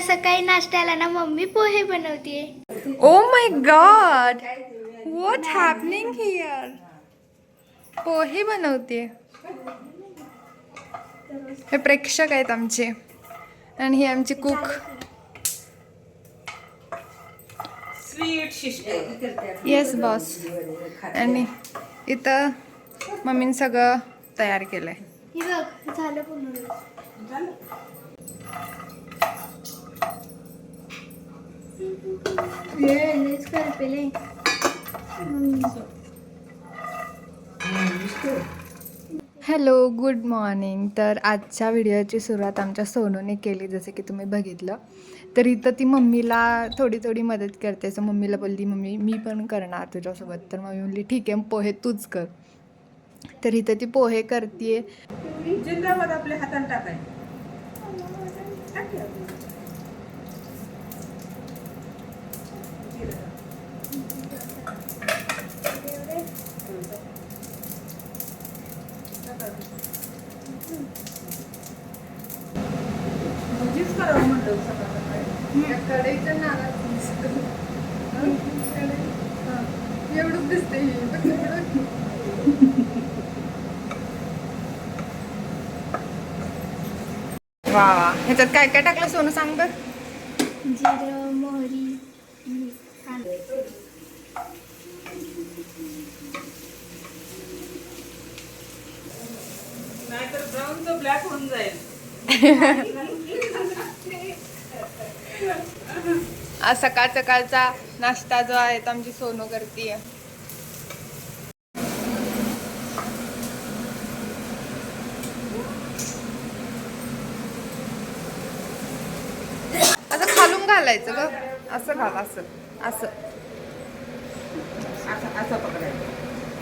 सकाळी नाश्त्याला ना मम्मी पोहे बनवतीये. ओ my God what happening here pohe बनवते. हे प्रेक्षक आहेत आमचे. आणि ही आमची कुक स्वीट शिष्ट येस बॉस आणि इथं मम्मीने सगळं तयार केलंय. ही बघ झालं लयच करपेले हॅलो गुड मॉर्निंग. तर आजच्या व्हिडिओची सुरुवात आमच्या सोनूने केली जसं की तुम्ही बघितलं. तर इथं ती मम्मीला थोडी थोडी मदत करते. असं मम्मीला बोलली मम्मी मी पण करणार तुझ्यासोबत. तर मम्मी म्हणली ठीक आहे पोहे तूच कर. तर इथं ती पोहे करते आपल्या हातात टाकाय भजीच करावं म्हणलं सकाळ सकाळी एवढं दिसते वा वा. ह्याच्यात काय काय टाकलं सोनू सांग बर? जिरं मोहरी कांदे. नाहीतर ब्राऊनचं ब्लॅक होऊन जाईल. आज सकाळ सकाळचा नाश्ता जो आहे तो आमची सोनू करते असं घालायचं ग. असं घाल असं असं. असं असं पकडायचं.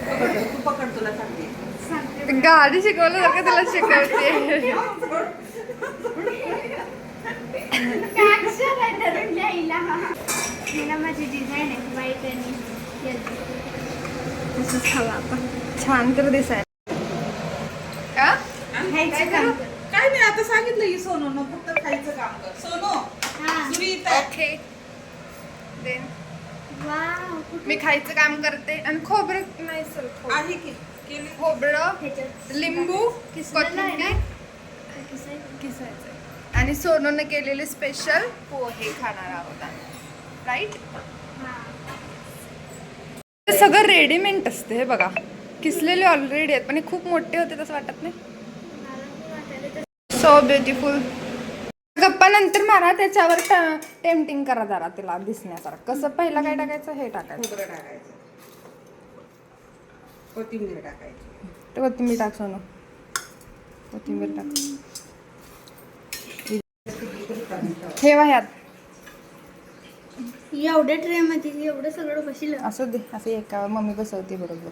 पकड, तू पकड तुला सांगते. ते गाडी शिकवलं का तुला शिकवते? हे छान तर दिसायला. का? आता सांगितलं ही सोनू न फक्त खायचं काम कर. सोनू हा. सुरी. ओके देन मी खायचं काम करते. आणि खोबरं नाही सर आहे की? केली. खोबरं लिंबू? कोथिंबीर. किसायचं. आणि सोनूने केलेले स्पेशल पोहे खाणार आहोत राईट हा. ते सगळं रेडीमेड असते हे बघा. किसलेले ऑलरेडी आहेत पण हे खूप मोठे होते तसं वाटत नाही मला नाही वाटायला तसं. सो ब्युटिफुल गप्पा नंतर मारा त्याच्यावर टेम्पटिंग करा जरा तिला दिसण्यासारखं. कसं पहिला काय टाकायचं हे टाकायचं. कोथिंबीर टाकायची. तर कोथिंबीर टाक सोनू कोथिंबीर टाक. ठेवा ह्यात एवढ्या ट्रे मध्ये एवढं सगळं बशील? असं दे असं एका मम्मी बसवते बरोबर.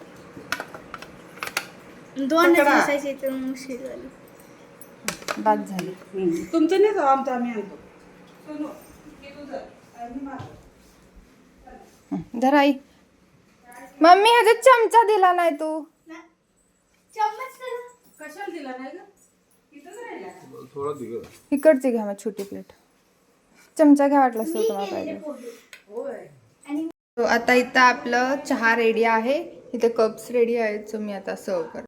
दोन. बसायचे तर मुश्किल झालं बाद झाली. तुमचं नाही जाऊ आमचं आम्ही आणतो. धर. आई. मम्मी ह्याच्यात चमचा दिला नाही तू. कशाला दिला नाही इकडची घ्या मग छोटी प्लेट. चमचा घ्या वाटलं असतं तुम्हाला पाहिजे. आता इथं आपलं चहा रेडी आहे. इथे कप्स रेडी आहेत सो मी आता सर्व कर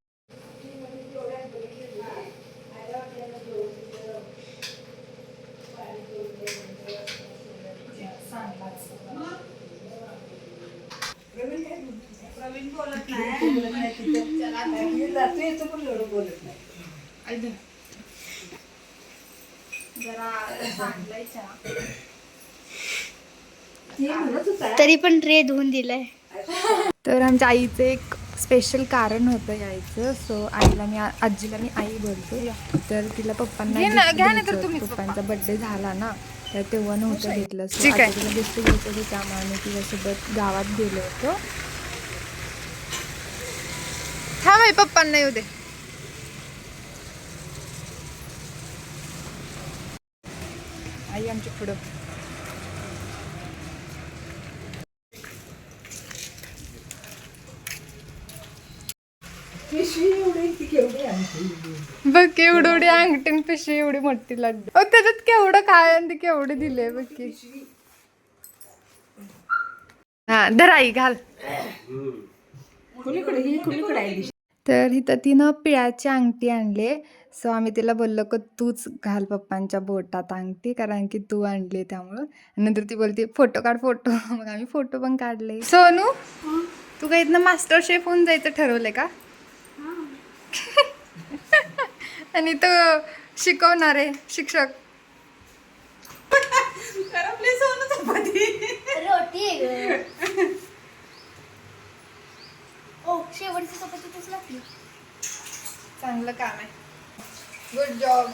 नाही. तरी पण ट्रे धुवून दिलाय. तर आमच्या आईचं एक स्पेशल कारण होतं यायचं सो आईला मी आजीला मी आई बोलतो. तर तिला पप्पांना घे ना, gift घ्या ना तर द्यायचं होतं. तुम्हीच पप्पांचा बर्थडे झाला ना तर तेव्हा नव्हतं घेतलं. सो ठीक आहे. आजीला गिफ्ट घ्यायचं होतं त्यामुळे आम्ही तिच्यासोबत गावात गेलो होतो. भाई पप्पांना येऊ दे. आई आमची पुढं. केवढी आहे बघ की एवढी एवढी अंगठीन पिशवी एवढी मोठी लड्डू अहो, त्याच्यात केवढं काय आणि केवढे दिले बघ की. हा धराई घाल. कुणीकडे ही कुणीकडे आहे दिशा? तर इथं तिनं पिळाची अंगठी आणले. सो आम्ही तिला बोललो की तूच घाल पप्पांच्या बोटात अंगठी कारण की तू आणली त्यामुळं. नंतर ती बोलते फोटो काढ फोटो. मग आम्ही फोटो पण काढले. सोनू तू काय इथनं मास्टर शेफ होऊन जायचं ठरवलंय का? आणि तो शिकवणार आहे शिक्षक. करपली सोनं चपाती. रोटी आहे गं. ओ शेवटची चांगलं काम आहे. गुड जॉब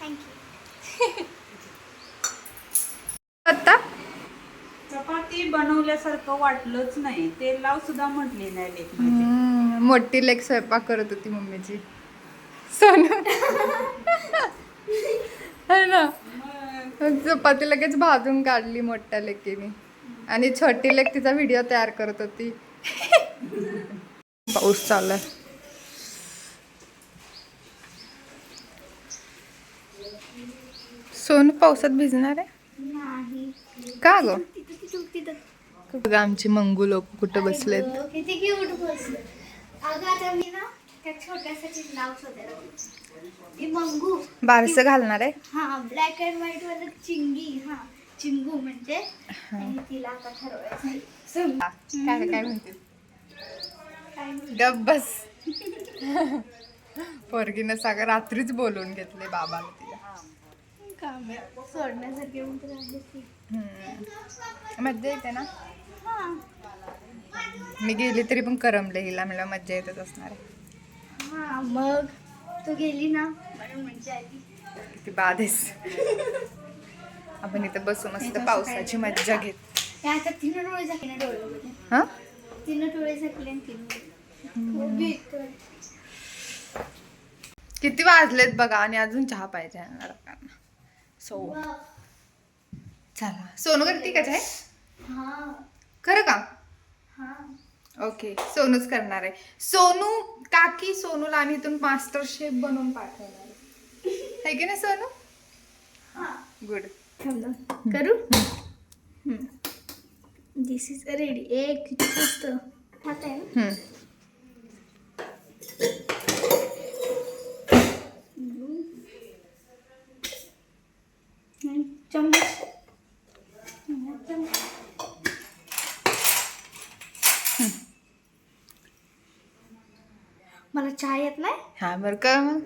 थँक्यू आता? चपाती बनवल्यासारखं वाटलंच नाही. तेल लाव सुद्धा म्हटली नाही लेख हम्म, मोठी लेक स्वयंपाक करत होती मम्मीची. सोनू. है ना? चपाती लगेच भाजून काढली मोठ्या लेकीने. आणि छोटी लेक तिचा व्हिडिओ तयार करत होती. पाऊस चालू आहे सोनू पावसात भिजणार आहे? नाही. का ग? बघा आमची मंगू लोक कुठं बसलेत. बारसं घालणार आहे? हा ब्लॅक अँड व्हाईट वाला चिंगी हा चिंगू म्हणजे. तिला आता ठरवायचं काय म्हणते? पोरगीनं सगळं रात्रीच बोलवून घेतले बाबाला तिला काम आहे. सोडण्यासारखे पण तर आहेच की. हम्म. मज्जा येते ना? हा. मी गेली तरी पण करमले हिला मला मज्जा येतच असणार आहे. हा मग? तू गेली ना? म्हणून आली. किती बाद आहेस आपण इथं बसू मस्त पावसाची मज्जा घेत. हे आता तिनं डोळे झाकले ना डोळे हा? तिनं डोळे झाकले आणि तिनं उभी इथं. किती वाजलेत बघा आणि अजून चहा पाहिजे लोकांना. सो. चला. सोनू करते का चाय हा. खरं का? हा. ओके. सोनूच करणार आहे. सोनू काकी सोनूला आम्ही इथून मास्टर शेफ बनवून पाठवणार आहे. है की नाही सोनू? हा. गुड करू? दिस इज रेडी एक मस्त हात आहे ना आणि चम्मच आणि चम्मच मला चहा येत नाही? हा बरं का मग?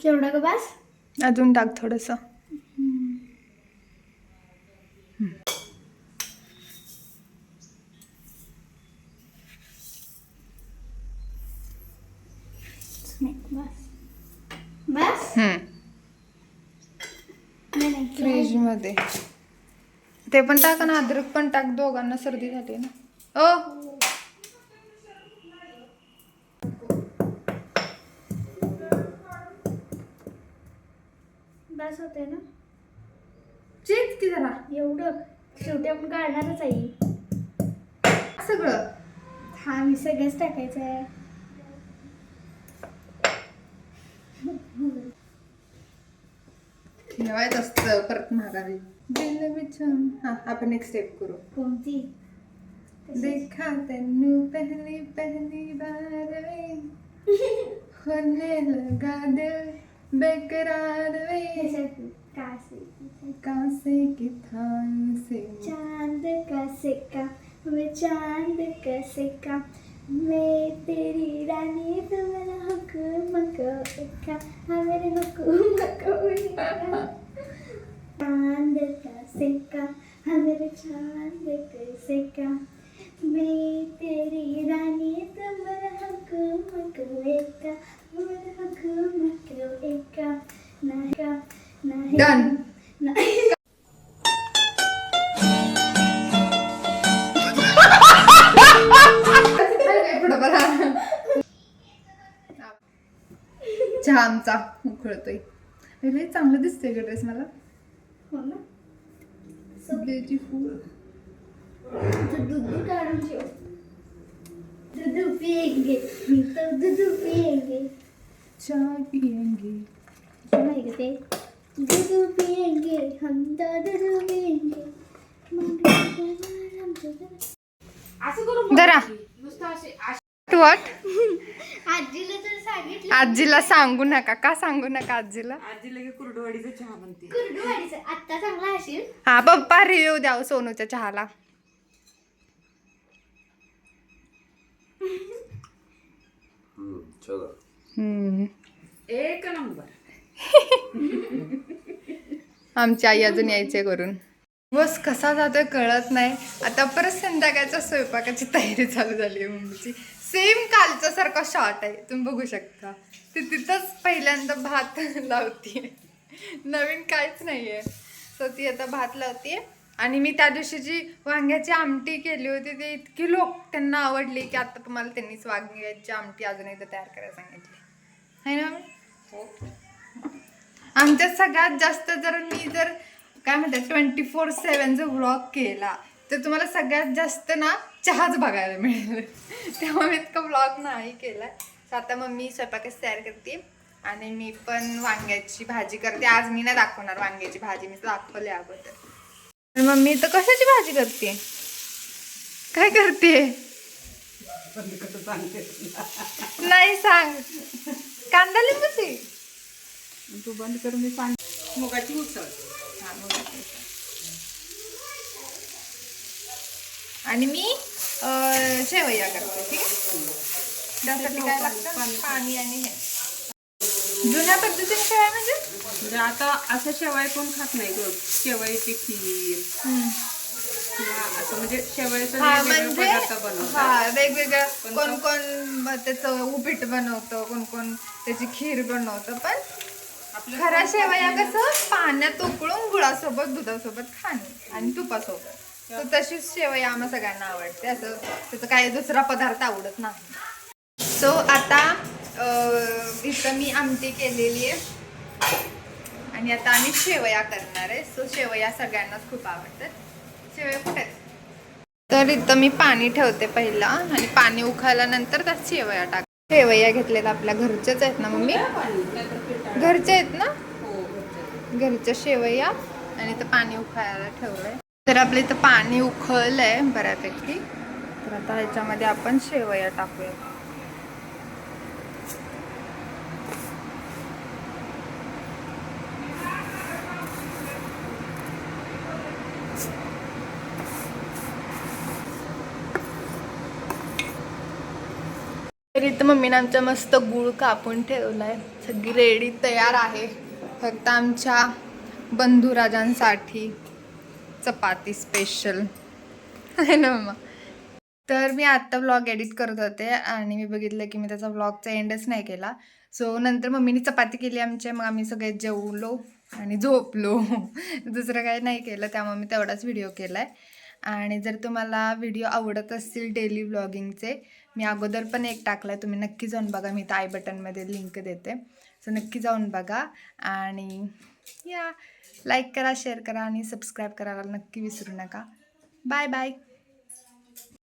केवढा का बस? अजून टाक थोडस बस बस हम्म नाही नाही फ्रीज मध्ये. ते पण टाक ना अद्रक पण टाक दोघांना सर्दी झाली ना. ओ! बस होते ना. चेच की जरा एवढं. शेवटी आपण काढणारच आहे. सगळं? हा मी सगळंच टाकायचं आहे ठेवायचं असतं परत बिछून हा आपण एक स्टेप करू. कोणती? देखा तेनू पहली पहली बार वे. होने लगा दिल बेकरार वे? कासे की थान से. चांद का? सिक्का मैं चांद का? सिक्का मैं तेरी रानी तो मेरा हुक्म को इक्का हाँ मेरे हुक्म को चांद का सिक्का हाँ मेरे चांद का सिक्का। मैं तेरी रानी तो मेरा हुक्म को इक्का मेरा हुक्म को इक्का नहीं का नहीं चहा आमचा उकळतोय अरे चांगलं दिसतोय का ड्रेस मला. हो ना? ब्युटिफुल दूध पिएंगे तो दूध पिएंगे चाय पिएंगे काय ग ते. दूध पिएंगे हम तो दूध पिएंगे मग. असं जरा. नुसतं असे वॉट आजीला तर सांगितलं. आजीला सांगू नका. का सांगू नका आजीला? आजी लगे कुरडवाडीचा चहा बनते कुरडुवाडीचं. आत्ता चांगला असेल. हा पप्पा रिव्ह्यू द्याव सोनूच्या चहाला. चला. हम्म. एक नंबर. आमची आई अजून यायचे करून. बस कसा जातोय कळत नाही. आता परत संध्याकाळच्या स्वयंपाकाची तयारी चालू झाली आहे मम्मीची. सेम कालच्या सारखा शॉर्ट आहे. तुम्ही बघू शकता. ती तिथंच पहिल्यांदा भात लावतीये. नवीन काहीच नाहीये. सो ती आता भात लावतीये. आणि मी त्या दिवशी जी वांग्याची आमटी केली होती ती इतकी लोक त्यांना आवडली की आता तुम्हाला त्यांनीच वांग्याची आमटी अजून एकदा तयार करायला सांगितली. आहे ना? मम्मी? आमच्यात सगळ्यात जास्त जर मी जर काय म्हणतात ट्वेंटी फोर सेवन जर व्लॉग केला तर तुम्हाला सगळ्यात जास्त ना चहाच बघायला मिळेल. तेव्हा मी इतका व्लॉग नाही केला तर आता मम्मी स्वयंपाकच तयार करते आणि मी पण वांग्याची भाजी करते. आज मी नाही दाखवणार वांग्याची भाजी मी दाखवले अगोदर. तर मम्मी तर कशाची भाजी करते? काय करते? नाही सांग. कांदा लिंबूची? तू बंद करून मी सांग. मुगाची उसळ. आणि मी शेवया करते ठीक आहे? त्यासाठी काय लागतं पाणी आणि हे. जुन्या पद्धतीने शेवया म्हणजे? म्हणजे आता असं शेवाय कोण खात नाही ग. शेवयाची खीर. असं म्हणजे शेवयाचं पदार्थ हा वेगवेगळं कोण कोण त्याचं उपीट बनवतं कोण कोण त्याची खीर बनवतं पण खऱ्या शेवया कसं? पाण्यात उकळून गुळासोबत दुधासोबत खाणे आणि तुपासोबत. तर तशीच शेवया आम्हा सगळ्यांना आवडते. असं त्याचं काही दुसरा पदार्थ आवडत नाही. सो आता इथं मी आमटी केलेली आहे. आणि आता आम्ही शेवया करणार आहे. सो शेवया सगळ्यांनाच खूप आवडतात. शेवया कुठे तर इथं मी पाणी ठेवते पहिला. आणि पाणी उखाल्यानंतर त्यात शेवया टाक शेवया घेतलेल्या आपल्या घरच्याच आहेत ना मम्मी? घरच्या आहेत ना? हो घरच्या शेवया. आणि इथं पाणी उखायला ठेवलंय. तर आपलं इथं पाणी उखळलंय बऱ्यापैकी. तर आता ह्याच्यामध्ये आपण शेवया टाकूया. इथं मम्मीनं आमच्या मस्त गुळ कापून ठेवलाय. सगळी रेडी तयार आहे. फक्त आमच्या बंधुराजांसाठी चपाती स्पेशल आहे ना मम्मा तर मी आत्ता व्लॉग एडिट करत होते आणि मी बघितलं की मी त्याचा व्लॉगचा एंडच नाही केला. सो नंतर मम्मीने चपाती केली आमच्या मग आम्ही सगळे जेवलो आणि झोपलो. दुसरं काही नाही केलं त्यामुळे मी तेवढाच व्हिडिओ केला आहे आणि जर तुम्हाला व्हिडिओ आवडत असतील डेली ब्लॉगिंगचे मी अगोदर पण एक टाकला आहे तुम्ही नक्की जाऊन बघा. मी तर आय बटनमध्ये लिंक देते. सो नक्की जाऊन बघा. आणि या. लाईक करा शेअर करा आणि सबस्क्राईब करायला नक्की विसरू नका. Bye bye